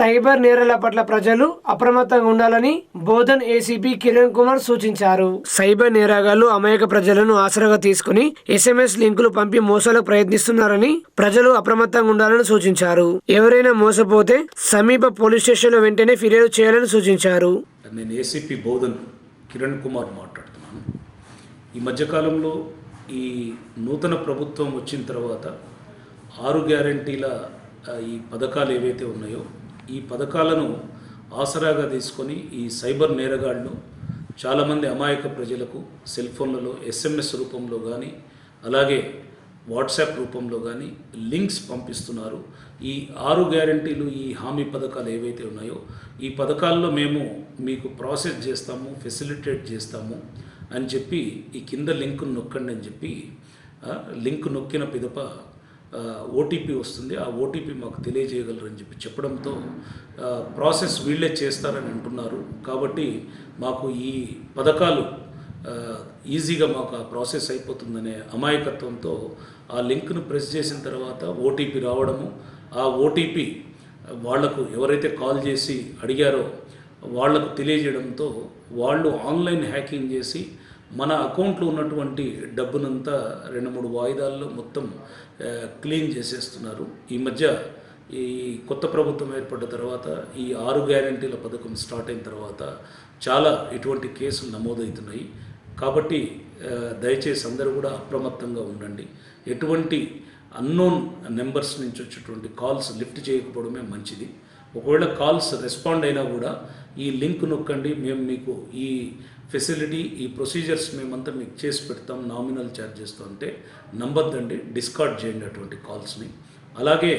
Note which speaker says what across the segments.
Speaker 1: Cyber నేరాల పట్ల ప్రజలు అప్రమత్తంగా ఉండాలని బోధన్ ఏసీపీ కిరణ్ కుమార్ సూచించారు. సైబర్ నేరాగాలు అమాయక ప్రజలను ఆసరాగా తీసుకుని ఎస్ఎంఎస్ లింకులు పంపి మోసాలకు ప్రయత్నిస్తున్నారని ప్రజలు అప్రమత్తంగా ఉండాలని సూచించారు. ఎవరైనా మోసపోతే సమీప పోలీస్ స్టేషన్లో వెంటనే ఫిర్యాదు చేయాలని సూచించారు.
Speaker 2: నేను ఏసీపీ బోధన్ కిరణ్ కుమార్ మాట్లాడుతున్నాను. ఈ మధ్యకాలంలో ఈ నూతన ప్రభుత్వం వచ్చిన తర్వాత ఆరు గ్యారంటీల ఈ పథకాలు ఏవైతే ఉన్నాయో ఈ పథకాలను ఆసరాగా తీసుకొని ఈ సైబర్ నేరగాళ్ళు చాలామంది అమాయక ప్రజలకు సెల్ ఫోన్లలో ఎస్ఎంఎస్ రూపంలో కానీ అలాగే వాట్సాప్ రూపంలో కానీ లింక్స్ పంపిస్తున్నారు. ఈ ఆరు గ్యారంటీలు ఈ హామీ పథకాలు ఏవైతే ఉన్నాయో ఈ పథకాల్లో మేము మీకు ప్రాసెస్ చేస్తాము ఫెసిలిటేట్ చేస్తాము అని చెప్పి ఈ కింద లింక్ నొక్కండి అని చెప్పి లింక్ నొక్కిన పిదప ఓటీపీ వస్తుంది. ఆ ఓటీపీ మాకు తెలియజేయగలరని చెప్పి చెప్పడంతో ప్రాసెస్ వీళ్ళే చేస్తారని అంటున్నారు. కాబట్టి మాకు ఈ పథకాలు ఈజీగా మాకు ఆ ప్రాసెస్ అయిపోతుందనే అమాయకత్వంతో ఆ లింక్ను ప్రెస్ చేసిన తర్వాత ఓటీపీ రావడము ఆ ఓటీపీ వాళ్ళకు ఎవరైతే కాల్ చేసి అడిగారో వాళ్ళకు తెలియజేయడంతో వాళ్ళు ఆన్లైన్ హ్యాకింగ్ చేసి మన అకౌంట్లో ఉన్నటువంటి డబ్బునంతా రెండు మూడు వాయిదాల్లో మొత్తం క్లీన్ చేసేస్తున్నారు. ఈ మధ్య ఈ కొత్త ప్రభుత్వం ఏర్పడ్డ తర్వాత ఈ ఆరు గ్యారంటీల పథకం స్టార్ట్ అయిన తర్వాత చాలా ఇటువంటి కేసులు నమోదవుతున్నాయి. కాబట్టి దయచేసి అందరూ కూడా అప్రమత్తంగా ఉండండి. ఎటువంటి అన్నోన్ నెంబర్స్ నుంచి వచ్చేటువంటి కాల్స్ లిఫ్ట్ చేయకపోవడమే మంచిది. ఒకవేళ కాల్స్ రెస్పాండ్ అయినా కూడా ఈ లింక్ నొక్కండి. మేము మీకు ఈ ఫెసిలిటీ ఈ ప్రొసీజర్స్ మేమంతా మీకు చేసి పెడతాం. నామినల్ ఛార్జెస్తో అంటే నమ్మద్దండి డిస్కార్డ్ చేయండి అటువంటి కాల్స్ని అలాగే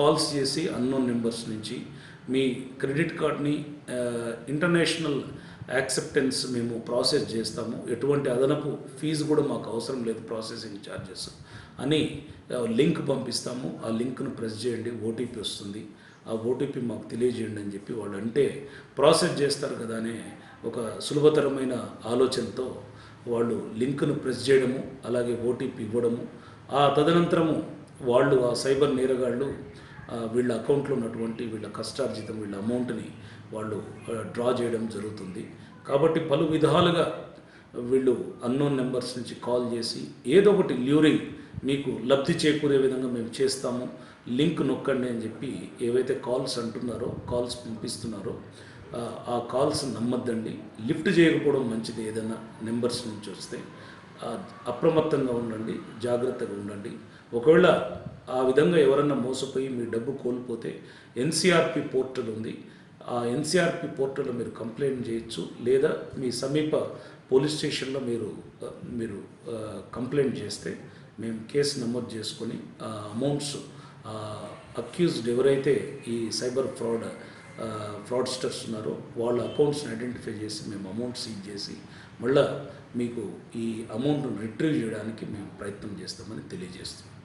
Speaker 2: కాల్స్ చేసి అన్నోన్ నెంబర్స్ నుంచి మీ క్రెడిట్ కార్డ్ని ఇంటర్నేషనల్ యాక్సెప్టెన్స్ మేము ప్రాసెస్ చేస్తాము. ఎటువంటి అదనపు ఫీజు కూడా మాకు అవసరం లేదు ప్రాసెసింగ్ ఛార్జెస్ అని లింక్ పంపిస్తాము. ఆ లింక్ను ప్రెస్ చేయండి ఓటీపీ వస్తుంది. ఆ ఓటీపీ మాకు తెలియజేయండి అని చెప్పి వాళ్ళు అంటే ప్రాసెస్ చేస్తారు కదా అనే ఒక సులభతరమైన ఆలోచనతో వాళ్ళు లింక్ను ప్రెస్ చేయడము అలాగే ఓటీపీ ఇవ్వడము. ఆ తదనంతరము వాళ్ళు ఆ సైబర్ నేరగాళ్ళు వీళ్ళ అకౌంట్లో ఉన్నటువంటి వీళ్ళ కష్టార్జితం వీళ్ళ అమౌంట్ని వాళ్ళు డ్రా చేయడం జరుగుతుంది. కాబట్టి పలు విధాలుగా వీళ్ళు అన్నోన్ నెంబర్స్ నుంచి కాల్ చేసి ఏదో ఒకటి ల్యూరింగ్ మీకు లబ్ధి చేకూరే విధంగా మేము చేస్తాము లింక్ నొక్కండి అని చెప్పి ఏవైతే కాల్స్ అంటున్నారో కాల్స్ పంపిస్తున్నారో ఆ, కాల్స్ నమ్మద్దండి. లిఫ్ట్ చేయకపోవడం మంచిది ఏదైనా నెంబర్స్ నుంచి వస్తే. అప్రమత్తంగా ఉండండి జాగ్రత్తగా ఉండండి. ఒకవేళ ఆ విధంగా ఎవరన్నా మోసపోయి మీ డబ్బు కోల్పోతే ఎన్సీఆర్పి పోర్టల్ ఉంది. ఆ ఎన్సీఆర్పి పోర్టల్లో మీరు కంప్లైంట్ చేయొచ్చు లేదా మీ సమీప పోలీస్ స్టేషన్లో మీరు మీరు కంప్లైంట్ చేస్తే మేము కేసు నమోదు చేసుకొని అమౌంట్స్ అక్యూజ్డ్ ఎవరైతే ఈ సైబర్ ఫ్రాడ్ ఫ్రాడ్స్టర్స్ ఉన్నారో వాళ్ళ అకౌంట్స్ని ఐడెంటిఫై చేసి మేము అమౌంట్ సీజ్ చేసి మళ్ళీ మీకు ఈ అమౌంట్ను రిట్రీవ్ చేయడానికి మేము ప్రయత్నం చేస్తామని తెలియజేస్తున్నాం.